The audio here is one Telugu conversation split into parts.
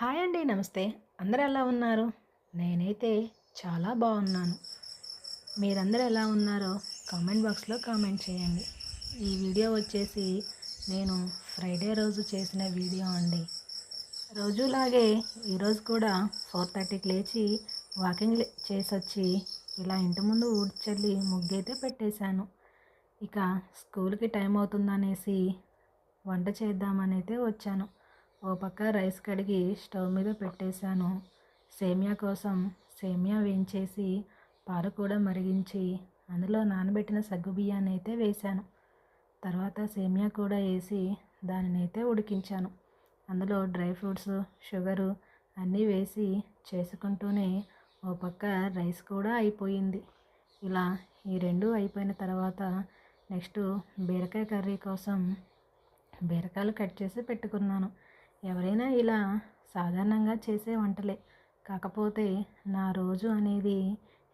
హాయ్ అండి నమస్తే. అందరూ ఎలా ఉన్నారు? నేనైతే చాలా బాగున్నాను. మీరందరూ ఎలా ఉన్నారో కామెంట్ బాక్స్లో కామెంట్ చేయండి. ఈ వీడియో వచ్చేసి నేను ఫ్రైడే రోజు చేసిన వీడియో అండి. రోజులాగే ఈరోజు కూడా ఫోర్ థర్టీకి లేచి వాకింగ్ చేసి వచ్చి ఇలా ఇంటి ముందు ఊడ్చల్లి ముగ్గైతే పెట్టేశాను. ఇక స్కూల్కి టైం అవుతుందనేసి వంట చేద్దామనైతే వచ్చాను. ఓ పక్క రైస్ కడిగి స్టవ్ మీద పెట్టేశాను. సేమియా కోసం సేమియా వేయించేసి పాలు కూడా మరిగించి అందులో నానబెట్టిన సగ్గు బియ్యాన్ని అయితే వేశాను. తర్వాత సేమియా కూడా వేసి దానిని అయితే ఉడికించాను. అందులో డ్రై ఫ్రూట్స్ షుగరు అన్నీ వేసి చేసుకుంటూనే ఓ పక్క రైస్ కూడా అయిపోయింది. ఇలా ఈ రెండు అయిపోయిన తర్వాత నెక్స్ట్ బీరకాయ కర్రీ కోసం బీరకాయలు కట్ చేసి పెట్టుకున్నాను. ఎవరైనా ఇలా సాధారణంగా చేసే వంటలే. కాకపోతే నా రోజు అనేది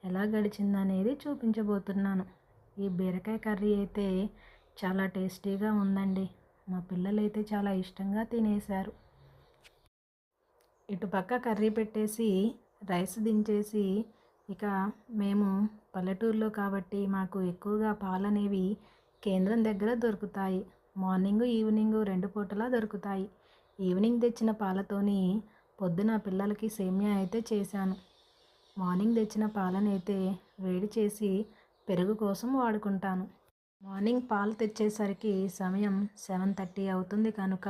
ఎలా గడిచిందనేది చూపించబోతున్నాను. ఈ బీరకాయ కర్రీ అయితే చాలా టేస్టీగా ఉందండి. మా పిల్లలైతే చాలా ఇష్టంగా తినేశారు. ఇటుపక్క కర్రీ పెట్టేసి రైస్ దించేసి ఇక మేము పల్లెటూరులో కాబట్టి మాకు ఎక్కువగా పాలు అనేవి కేంద్రం దగ్గర దొరుకుతాయి. మార్నింగ్ ఈవినింగ్ రెండు పూటలా దొరుకుతాయి. ఈవినింగ్ తెచ్చిన పాలతోని పొద్దున పిల్లలకి సేమియా అయితే చేశాను. మార్నింగ్ తెచ్చిన పాలనైతే వేడి చేసి పెరుగు కోసం వాడుకుంటాను. మార్నింగ్ పాలు తెచ్చేసరికి సమయం సెవెన్ థర్టీ అవుతుంది కనుక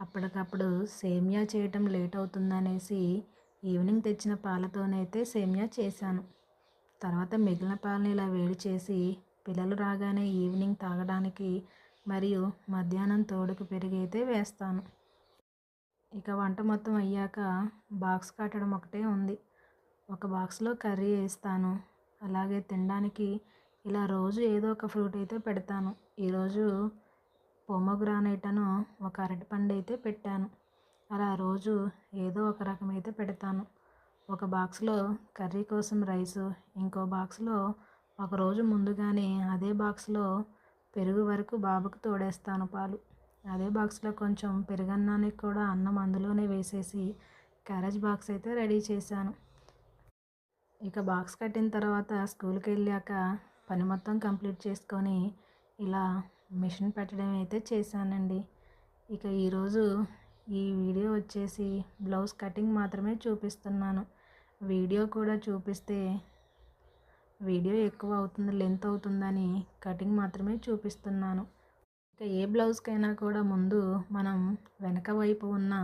అప్పటికప్పుడు సేమియా చేయటం లేట్ అవుతుందనేసి ఈవినింగ్ తెచ్చిన పాలతోనైతే సేమియా చేశాను. తర్వాత మిగిలిన పాలని ఇలా వేడి చేసి పిల్లలు రాగానే ఈవినింగ్ తాగడానికి మరియు మధ్యాహ్నం తోడుకు పెరిగి అయితే వేస్తాను. ఇక వంట మొత్తం అయ్యాక బాక్స్ కట్టడం ఒకటే ఉంది. ఒక బాక్స్లో కర్రీ వేస్తాను. అలాగే తినడానికి ఇలా రోజు ఏదో ఒక ఫ్రూట్ అయితే పెడతాను. ఈరోజు పొమోగ్రానైట్ అను ఒక అరటిపండు అయితే పెట్టాను. అలా రోజు ఏదో ఒక రకం అయితే పెడతాను. ఒక బాక్స్లో కర్రీ కోసం రైసు ఇంకో బాక్స్లో ఒకరోజు ముందుగానే అదే బాక్స్లో పెరుగు వరకు బాబుకు తోడేస్తాను పాలు. అదే బాక్స్లో కొంచెం పెరుగన్నానికి కూడా అన్నం అందులోనే వేసేసి క్యారేజ్ బాక్స్ అయితే రెడీ చేశాను. ఇక బాక్స్ కట్టిన తర్వాత స్కూల్కి వెళ్ళాక పని మొత్తం కంప్లీట్ చేసుకొని ఇలా మిషన్ పెట్టడం అయితే చేశానండి. ఇక ఈరోజు ఈ వీడియో వచ్చేసి బ్లౌజ్ కటింగ్ మాత్రమే చూపిస్తున్నాను. వీడియో కూడా చూపిస్తే వీడియో ఎక్కువ అవుతుంది లెంత్ అవుతుందని కటింగ్ మాత్రమే చూపిస్తున్నాను. ఇక ఏ బ్లౌజ్కైనా కూడా ముందు మనం వెనక వైపు ఉన్న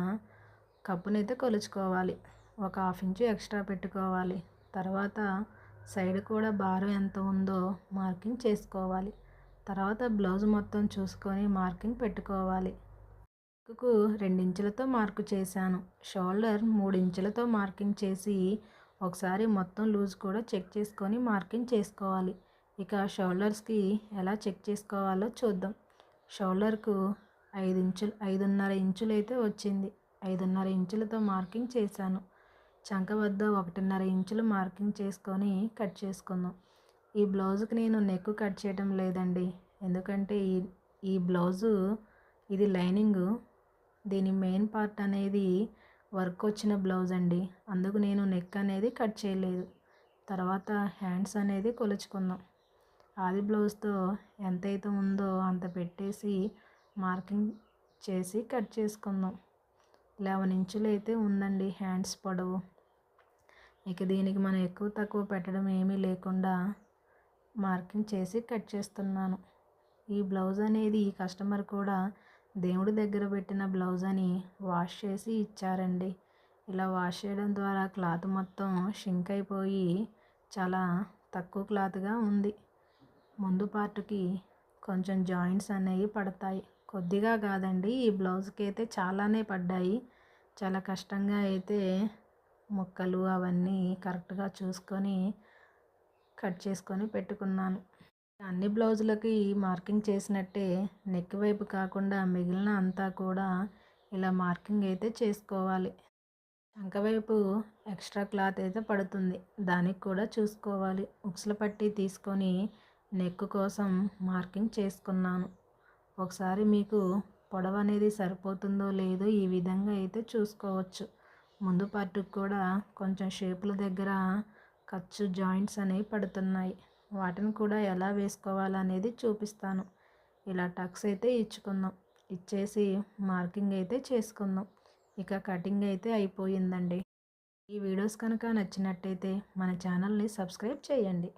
కప్పునైతే కొలుచుకోవాలి. ఒక హాఫ్ ఇంచు ఎక్స్ట్రా పెట్టుకోవాలి. తర్వాత సైడ్ కూడా భారం ఎంత ఉందో మార్కింగ్ చేసుకోవాలి. తర్వాత బ్లౌజ్ మొత్తం చూసుకొని మార్కింగ్ పెట్టుకోవాలి. నెక్కు రెండించులతో మార్కు చేశాను. షోల్డర్ మూడు ఇంచులతో మార్కింగ్ చేసి ఒకసారి మొత్తం లూజ్ కూడా చెక్ చేసుకొని మార్కింగ్ చేసుకోవాలి. ఇక షోల్డర్స్కి ఎలా చెక్ చేసుకోవాలో చూద్దాం. షోల్డర్కు ఐదు ఇంచులు ఐదున్నర ఇంచులు అయితే వచ్చింది. ఐదున్నర ఇంచులతో మార్కింగ్ చేశాను. చంక వద్ద ఒకటిన్నర ఇంచులు మార్కింగ్ చేసుకొని కట్ చేసుకుందాం. ఈ బ్లౌజుకి నేను నెక్ కట్ చేయడం లేదండి. ఎందుకంటే ఈ ఈ బ్లౌజు ఇది లైనింగు. దీని మెయిన్ పార్ట్ అనేది వర్క్ వచ్చిన బ్లౌజ్ అండి. అందుకు నేను నెక్ అనేది కట్ చేయలేదు. తర్వాత హ్యాండ్స్ అనేది కొలుచుకుందాం. ఆది బ్లౌజ్తో ఎంతైతే ఉందో అంత పెట్టేసి మార్కింగ్ చేసి కట్ చేసుకుందాం. లెవెన్ ఇంచులు అయితే ఉందండి హ్యాండ్స్ పొడవు. ఇక దీనికి మనం ఎక్కువ తక్కువ పెట్టడం ఏమీ లేకుండా మార్కింగ్ చేసి కట్ చేస్తున్నాను. ఈ బ్లౌజ్ అనేది ఈ కస్టమర్ కూడా దేవుడి దగ్గర పెట్టిన బ్లౌజ్ అని వాష్ చేసి ఇచ్చారండి. ఇలా వాష్ చేయడం ద్వారా క్లాత్ మొత్తం షింక్ అయిపోయి చాలా తక్కువ క్లాత్గా ఉంది. ముందు పార్ట్కి కొంచెం జాయింట్స్ అనేవి పడతాయి. కొద్దిగా కాదండి ఈ బ్లౌజ్కి అయితే చాలానే పడ్డాయి. చాలా కష్టంగా అయితే ముక్కలు అవన్నీ కరెక్ట్గా చూసుకొని కట్ చేసుకొని పెట్టుకున్నాను. అన్ని బ్లౌజులకి మార్కింగ్ చేసినట్టే నెక్ వైపు కాకుండా మిగిలిన అంతా కూడా ఇలా మార్కింగ్ అయితే చేసుకోవాలి. చంక వైపు ఎక్స్ట్రా క్లాత్ అయితే పడుతుంది. దానికి కూడా చూసుకోవాలి. ఉక్సుల పట్టి తీసుకొని నెక్ కోసం మార్కింగ్ చేసుకున్నాను. ఒకసారి మీకు పొడవు అనేది సరిపోతుందో లేదో ఈ విధంగా అయితే చూసుకోవచ్చు. ముందు పార్ట్కి కూడా కొంచెం షేపుల దగ్గర ఖర్చు జాయింట్స్ అనేవి పడుతున్నాయి. వాటిని కూడా ఎలా వేసుకోవాలనేది చూపిస్తాను. ఇలా టక్స్ అయితే ఇచ్చుకుందాం ఇచ్చేసి మార్కింగ్ అయితే చేసుకుందాం ఇక కటింగ్ అయితే అయిపోయిందండి. ఈ వీడియోస్ కనుక నచ్చినట్టయితే మన ఛానల్ని సబ్స్క్రైబ్ చేయండి.